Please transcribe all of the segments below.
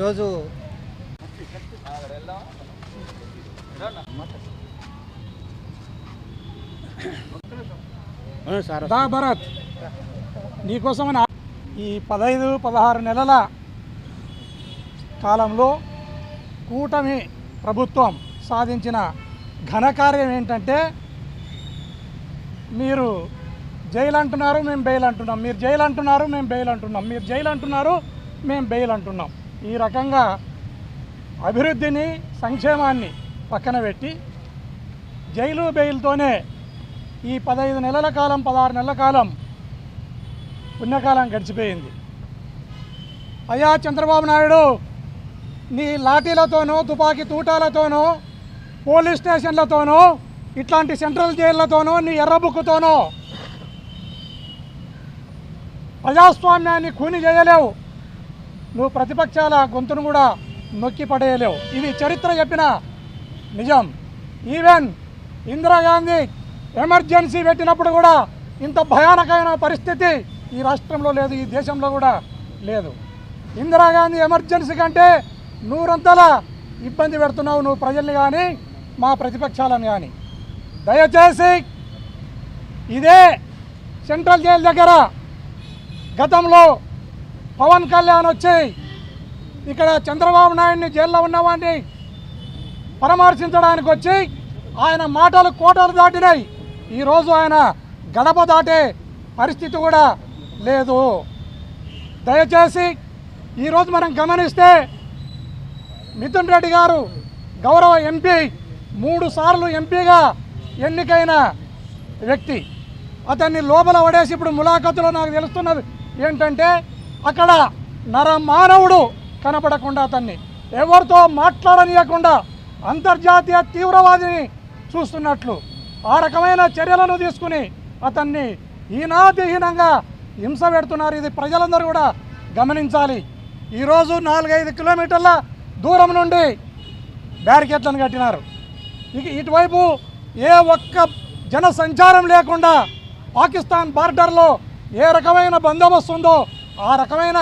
ఈరోజు దా భరత్ నీకోసం ఈ పదహైదు పదహారు నెలల కాలంలో కూటమి ప్రభుత్వం సాధించిన ఘనకార్యం ఏంటంటే మీరు జైలు అంటున్నారు మేము బెయిల్ అంటున్నాం. మీరు జైలు అంటున్నారు మేము బెయిల్ అంటున్నాం. మీరు జైలు అంటున్నారు మేము బెయిల్ అంటున్నాం. ఈ రకంగా అభివృద్ధిని సంక్షేమాన్ని పక్కన పెట్టి జైలు బెయిల్తోనే ఈ పదహైదు నెలల కాలం పదహారు నెలల కాలం పుణ్యకాలం గడిచిపోయింది. అయ్యా చంద్రబాబు నాయుడు నీ లాఠీలతోనో తుపాకీ తూటాలతోనో పోలీస్ స్టేషన్లతోనో ఇట్లాంటి సెంట్రల్ జైళ్ళతోనో నీ ఎర్రబుక్కుతోనో ప్రజాస్వామ్యాన్ని ఖూని చేయలేవు. నువ్వు ప్రతిపక్షాల గొంతును కూడా నొక్కి పడేయలేవు. ఇది చరిత్ర చెప్పిన నిజం. ఈవెన్ ఇందిరాగాంధీ ఎమర్జెన్సీ పెట్టినప్పుడు కూడా ఇంత భయానకమైన పరిస్థితి ఈ రాష్ట్రంలో లేదు ఈ దేశంలో కూడా లేదు. ఇందిరాగాంధీ ఎమర్జెన్సీ కంటే నూరంతల ఇబ్బంది పెడుతున్నావు నువ్వు ప్రజల్ని కానీ మా ప్రతిపక్షాలను కానీ దయచేసి ఇదే సెంట్రల్ జైలు దగ్గర గతంలో పవన్ కళ్యాణ్ వచ్చి ఇక్కడ చంద్రబాబు నాయుడిని జైల్లో ఉన్నవాడిని పరామర్శించడానికి వచ్చి ఆయన మాటలు కోటలు దాటినాయి. ఈరోజు ఆయన గడప దాటే పరిస్థితి కూడా లేదు. దయచేసి ఈరోజు మనం గమనిస్తే మిథున్ రెడ్డి గారు గౌరవ ఎంపీ మూడు సార్లు ఎంపీగా ఎన్నికైన వ్యక్తి. అతన్ని లోపల పడేసి ఇప్పుడు ములాఖతులో నాకు తెలుస్తున్నది ఏంటంటే అక్కడ నర మానవుడు కనపడకుండా అతన్ని ఎవరితో మాట్లాడనీయకుండా అంతర్జాతీయ తీవ్రవాదిని చూస్తున్నట్లు ఆ రకమైన చర్యలను తీసుకుని అతన్ని ఈనాదిహీనంగా హింస పెడుతున్నారు. ఇది ప్రజలందరూ కూడా గమనించాలి. ఈరోజు నాలుగైదు కిలోమీటర్ల దూరం నుండి బ్యారికేట్లను కట్టినారు. ఇక ఇటువైపు ఏ ఒక్క జన సంచారం లేకుండా పాకిస్తాన్ బార్డర్లో ఏ రకమైన బందోబస్తు ఉందో ఆ రకమైన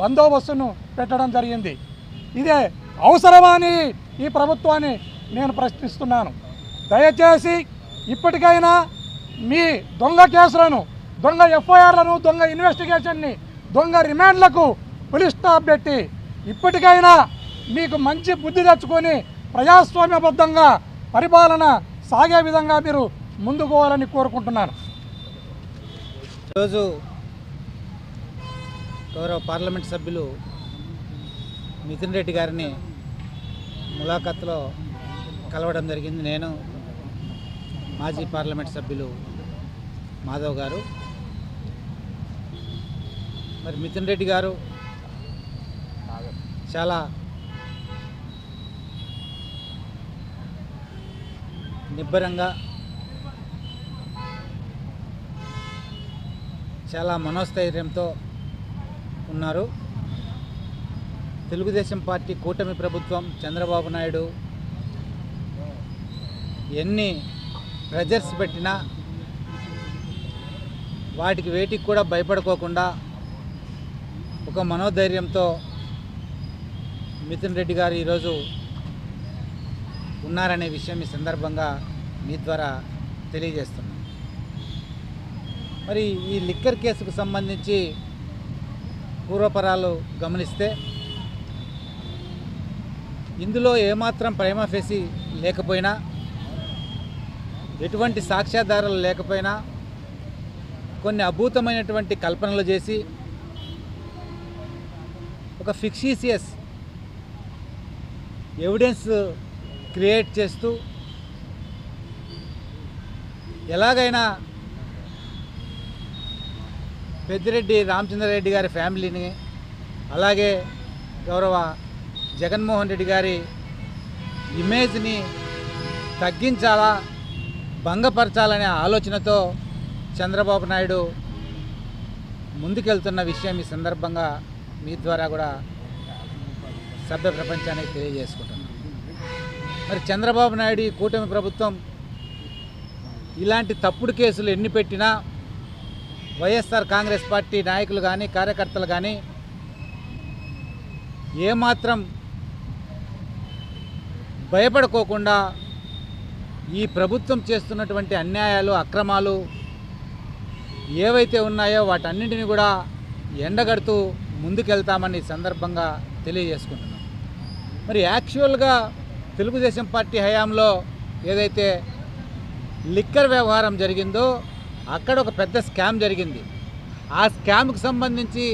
బందోబస్తును పెట్టడం జరిగింది. ఇదే అవసరమా అని ఈ ప్రభుత్వాన్ని నేను ప్రశ్నిస్తున్నాను. దయచేసి ఇప్పటికైనా మీ దొంగ కేసులను దొంగ ఎఫ్ఐఆర్లను దొంగ ఇన్వెస్టిగేషన్ని దొంగ రిమాండ్లకు పులి స్టాప్ పెట్టి ఇప్పటికైనా మీకు మంచి బుద్ధి తెచ్చుకొని ప్రజాస్వామ్యబద్ధంగా పరిపాలన సాగే విధంగా మీరు ముందుకోవాలని కోరుకుంటున్నాను. ఈరోజు గౌరవ పార్లమెంట్ సభ్యులు మిథున్ రెడ్డి గారిని ములాఖత్లో కలవడం జరిగింది. నేను మాజీ పార్లమెంట్ సభ్యులు మాధవ్ గారు. మరి మిథున్ రెడ్డి గారు చాలా నిబ్బరంగా చాలా మనోస్థైర్యంతో ఉన్నారు. తెలుగుదేశం పార్టీ కూటమి ప్రభుత్వం చంద్రబాబు నాయుడు ఎన్ని ప్రెజర్స్ పెట్టినా వాటికి వేటికి కూడా భయపడుకోకుండా ఒక మనోధైర్యంతో మిథున్ రెడ్డి గారు ఈరోజు ఉన్నారనే విషయం ఈ సందర్భంగా మీ ద్వారా తెలియజేస్తున్నాం. మరి ఈ లిక్కర్ కేసుకు సంబంధించి పూర్వపరాలు గమనిస్తే ఇందులో ఏమాత్రం ప్రేమ ఫేసి లేకపోయినా ఎటువంటి సాక్ష్యాధారాలు లేకపోయినా కొన్ని అభూతమైనటువంటి కల్పనలు చేసి ఒక ఫిక్షీసియస్ ఎవిడెన్స్ క్రియేట్ చేస్తూ ఎలాగైనా పెద్దిరెడ్డి రామచంద్రారెడ్డి గారి ఫ్యామిలీని అలాగే గౌరవ జగన్మోహన్ రెడ్డి గారి ఇమేజ్ని తగ్గించాలా భంగపరచాలనే ఆలోచనతో చంద్రబాబు నాయుడు ముందుకెళ్తున్న విషయం ఈ సందర్భంగా మీ ద్వారా కూడా సభ్య ప్రపంచానికి తెలియజేసుకుంటున్నాను. మరి చంద్రబాబు నాయుడు ఈ కూటమి ప్రభుత్వం ఇలాంటి తప్పుడు కేసులు ఎన్ని పెట్టినా వైఎస్ఆర్ కాంగ్రెస్ పార్టీ నాయకులు కానీ కార్యకర్తలు కానీ ఏమాత్రం భయపడుకోకుండా ఈ ప్రభుత్వం చేస్తున్నటువంటి అన్యాయాలు అక్రమాలు ఏవైతే ఉన్నాయో వాటన్నింటినీ కూడా ఎండగడుతూ ముందుకెళ్తామని సందర్భంగా తెలియజేసుకుంటున్నాం. మరి యాక్చువల్గా తెలుగుదేశం పార్టీ హయాంలో ఏదైతే లిక్కర్ వ్యవహారం జరిగిందో అక్కడ ఒక పెద్ద స్కామ్ జరిగింది. ఆ స్కామ్కి సంబంధించి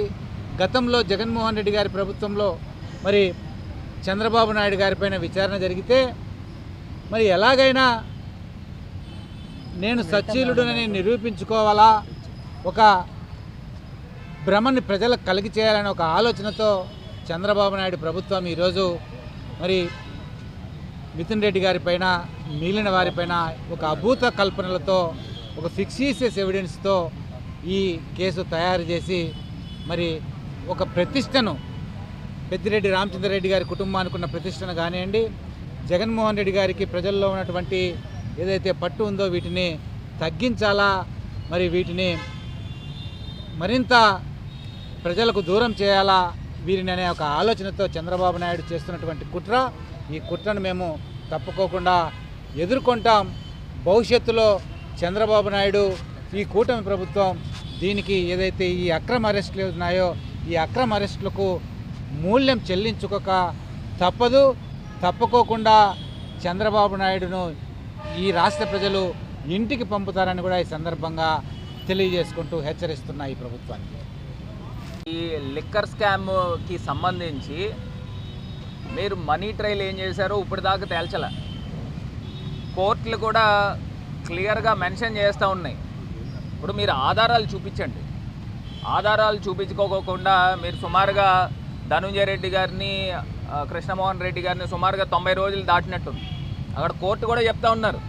గతంలో జగన్మోహన్ రెడ్డి గారి ప్రభుత్వంలో మరి చంద్రబాబు నాయుడు గారిపైన విచారణ జరిగితే మరి ఎలాగైనా నేను సచ్చీలుడునని నిరూపించుకోవాలా? ఒక భ్రమని ప్రజలకు కలిగి చేయాలనే ఒక ఆలోచనతో చంద్రబాబు నాయుడు ప్రభుత్వం ఈరోజు మరి మిథున్ రెడ్డి గారిపైన మిగిలిన వారిపైన ఒక అభూత కల్పనలతో ఒక ఫిక్సీసియస్ ఎవిడెన్స్తో ఈ కేసు తయారు చేసి మరి ఒక ప్రతిష్టను పెద్దిరెడ్డి రామచంద్రరెడ్డి గారి కుటుంబానికి ఉన్న ప్రతిష్టను కానివ్వండి జగన్మోహన్ రెడ్డి గారికి ప్రజల్లో ఉన్నటువంటి ఏదైతే పట్టు ఉందో వీటిని తగ్గించాలా మరి వీటిని మరింత ప్రజలకు దూరం చేయాలా వీరిని అనే ఒక ఆలోచనతో చంద్రబాబు నాయుడు చేస్తున్నటువంటి కుట్ర. ఈ కుట్రను మేము తప్పుకోకుండా ఎదుర్కొంటాం. భవిష్యత్తులో చంద్రబాబు నాయుడు ఈ కూటమి ప్రభుత్వం దీనికి ఏదైతే ఈ అక్రమ అరెస్టులు ఉన్నాయో ఈ అక్రమ అరెస్టులకు మూల్యం చెల్లించుకోక తప్పదు. తప్పుకోకుండా చంద్రబాబు నాయుడును ఈ రాష్ట్ర ప్రజలు ఇంటికి పంపుతారని కూడా ఈ సందర్భంగా తెలియజేసుకుంటూ హెచ్చరిస్తున్నా ఈ ప్రభుత్వానికి. ఈ లిక్కర్ స్కామ్కి సంబంధించి మీరు మనీ ట్రయల్ ఏం చేశారో ఇప్పటిదాకా తేల్చలే. కోర్టులు కూడా క్లియర్గా మెన్షన్ చేస్తూ ఉన్నాయి. ఇప్పుడు మీరు ఆధారాలు చూపించండి. ఆధారాలు చూపించుకోకుండా మీరు సుమారుగా ధనుంజయ రెడ్డి గారిని కృష్ణమోహన్ రెడ్డి గారిని సుమారుగా తొంభై రోజులు దాటినట్టుంది. అక్కడ కోర్టు కూడా చెప్తా ఉన్నారు.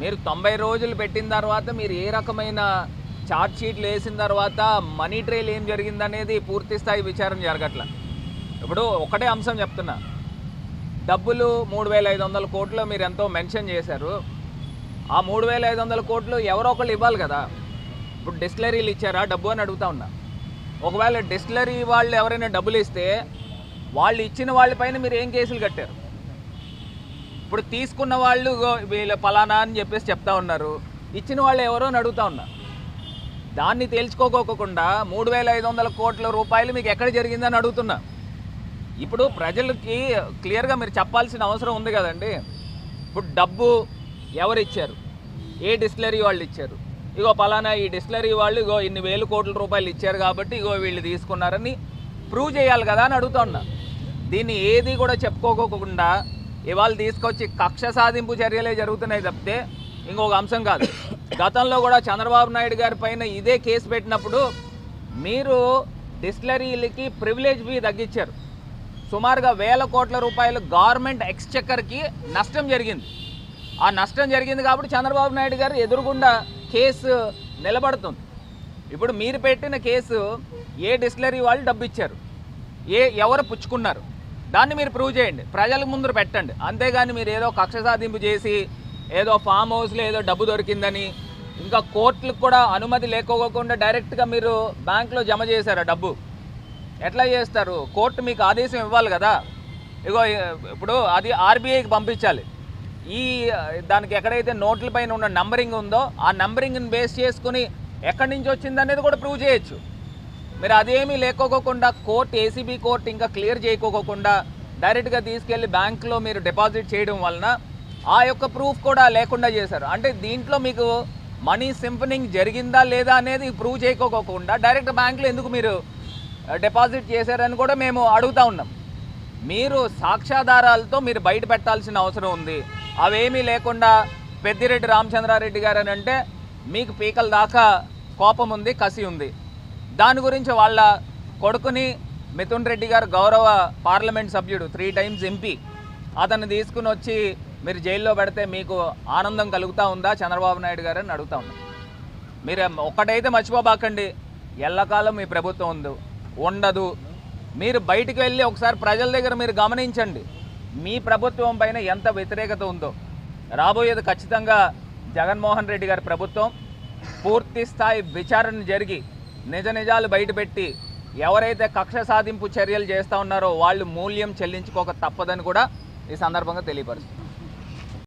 మీరు తొంభై రోజులు పెట్టిన తర్వాత మీరు ఏ రకమైన ఛార్జ్ షీట్లు వేసిన తర్వాత మనీ ట్రైల్ ఏం జరిగిందనేది పూర్తి స్థాయి విచారం జరగట్ల. ఇప్పుడు ఒకటే అంశం చెప్తున్నా. డబ్బులు మూడు వేల ఐదు వందల కోట్లు మీరు ఎంతో మెన్షన్ చేశారు. ఆ మూడు వేల ఐదు వందల కోట్లు ఎవరో ఒకళ్ళు ఇవ్వాలి కదా. ఇప్పుడు డిస్టిలరీలు ఇచ్చారా? డబ్బు అని అడుగుతా ఉన్నా. ఒకవేళ డిస్టిలరీ వాళ్ళు ఎవరైనా డబ్బులు ఇస్తే వాళ్ళు ఇచ్చిన వాళ్ళపైన మీరు ఏం కేసులు కట్టారు? ఇప్పుడు తీసుకున్న వాళ్ళు వీళ్ళ పలానా అని చెప్పేసి చెప్తా ఉన్నారు. ఇచ్చిన వాళ్ళు ఎవరో అని అడుగుతా ఉన్నా. దాన్ని తేల్చుకోకోకుండా మూడు వేల ఐదు వందల కోట్ల రూపాయలు మీకు ఎక్కడ జరిగిందని అడుగుతున్నా. ఇప్పుడు ప్రజలకి క్లియర్గా మీరు చెప్పాల్సిన అవసరం ఉంది కదండి. ఇప్పుడు డబ్బు ఎవరు ఇచ్చారు? ఏ డిస్టిలరీ వాళ్ళు ఇచ్చారు? ఇగో పలానా ఈ డిస్టిలరీ వాళ్ళు ఇగో ఇన్ని వేలు కోట్ల రూపాయలు ఇచ్చారు కాబట్టి ఇగో వీళ్ళు తీసుకున్నారని ప్రూవ్ చేయాలి కదా అని అడుగుతున్నా. దీన్ని ఏది కూడా చెప్పుకోకుండా ఇవాళ తీసుకొచ్చి కక్ష సాధింపు చర్యలే జరుగుతున్నాయి తప్పితే ఇంకొక అంశం కాదు. గతంలో కూడా చంద్రబాబు నాయుడు గారి పైన ఇదే కేసు పెట్టినప్పుడు మీరు డిస్టిలరీలకి ప్రివిలేజ్ ఫీ తగ్గించారు. సుమారుగా వేల కోట్ల రూపాయలు గవర్నమెంట్ ఎక్స్చెక్కర్కి నష్టం జరిగింది. ఆ నష్టం జరిగింది కాబట్టి చంద్రబాబు నాయుడు గారు ఎదురుగుండా కేసు నిలబడుతుంది. ఇప్పుడు మీరు పెట్టిన కేసు ఏ డిస్టిలరీ వాళ్ళు డబ్బు ఇచ్చారు ఏ ఎవరు పుచ్చుకున్నారు? దాన్ని మీరు ప్రూవ్ చేయండి. ప్రజల ముందు పెట్టండి. అంతేగాని మీరు ఏదో కక్ష సాధింపు చేసి ఏదో ఫామ్ హౌస్లో ఏదో డబ్బు దొరికిందని ఇంకా కోర్టులకు కూడా అనుమతి లేకోకుండా డైరెక్ట్గా మీరు బ్యాంక్లో జమ చేశారు ఆ డబ్బు? ఎట్లా చేస్తారు? కోర్టు మీకు ఆదేశం ఇవ్వాలి కదా? ఇగో ఇప్పుడు అది ఆర్బీఐకి పంపించాలి. ఈ దానికి ఎక్కడైతే నోట్ల పైన ఉన్న నంబరింగ్ ఉందో ఆ నంబరింగ్ని బేస్ చేసుకుని ఎక్కడి నుంచి వచ్చింది అనేది కూడా ప్రూవ్ చేయొచ్చు. మీరు అదేమీ లేకోకుండా కోర్టు ఏసీబీ కోర్టు ఇంకా క్లియర్ చేయకోకుండా డైరెక్ట్గా తీసుకెళ్ళి బ్యాంకులో మీరు డిపాజిట్ చేయడం వలన ఆ యొక్క ప్రూఫ్ కూడా లేకుండా చేశారు. అంటే దీంట్లో మీకు మనీ సింఫనింగ్ జరిగిందా లేదా అనేది ప్రూవ్ చేయకోకుండా డైరెక్ట్ బ్యాంకులో ఎందుకు మీరు డిపాజిట్ చేశారని కూడా మేము అడుగుతా ఉన్నాం. మీరు సాక్ష్యాధారాలతో మీరు బయట పెట్టాల్సిన అవసరం ఉంది. అవేమీ లేకుండా పెద్దిరెడ్డి రామచంద్రారెడ్డి గారు అని అంటే మీకు పీకల దాకా కోపం ఉంది కసి ఉంది దాని గురించి వాళ్ళ కొడుకుని మిథున్ రెడ్డి గారు గౌరవ పార్లమెంట్ సభ్యుడు త్రీ టైమ్స్ ఎంపీ. అతన్ని తీసుకుని వచ్చి మీరు జైల్లో పెడితే మీకు ఆనందం కలుగుతూ ఉందా? చంద్రబాబు నాయుడు గారు అని అడుగుతా ఉన్నా. మీరు ఒక్కటైతే మర్చిపోబాకండి. ఎల్లకాలం మీ ప్రభుత్వం ఉంది. ఉండదు. మీరు బయటికి వెళ్ళి ఒకసారి ప్రజల దగ్గర మీరు గమనించండి. మీ ప్రభుత్వం పైన ఎంత వ్యతిరేకత ఉందో. రాబోయేది ఖచ్చితంగా జగన్మోహన్ రెడ్డి గారి ప్రభుత్వం. పూర్తి స్థాయి విచారణ జరిగి నిజ నిజాలు బయటపెట్టి ఎవరైతే కక్ష సాధింపు చర్యలు చేస్తూ ఉన్నారో వాళ్ళు మూల్యం చెల్లించుకోక తప్పదని కూడా ఈ సందర్భంగా తెలియపరుస్తుంది.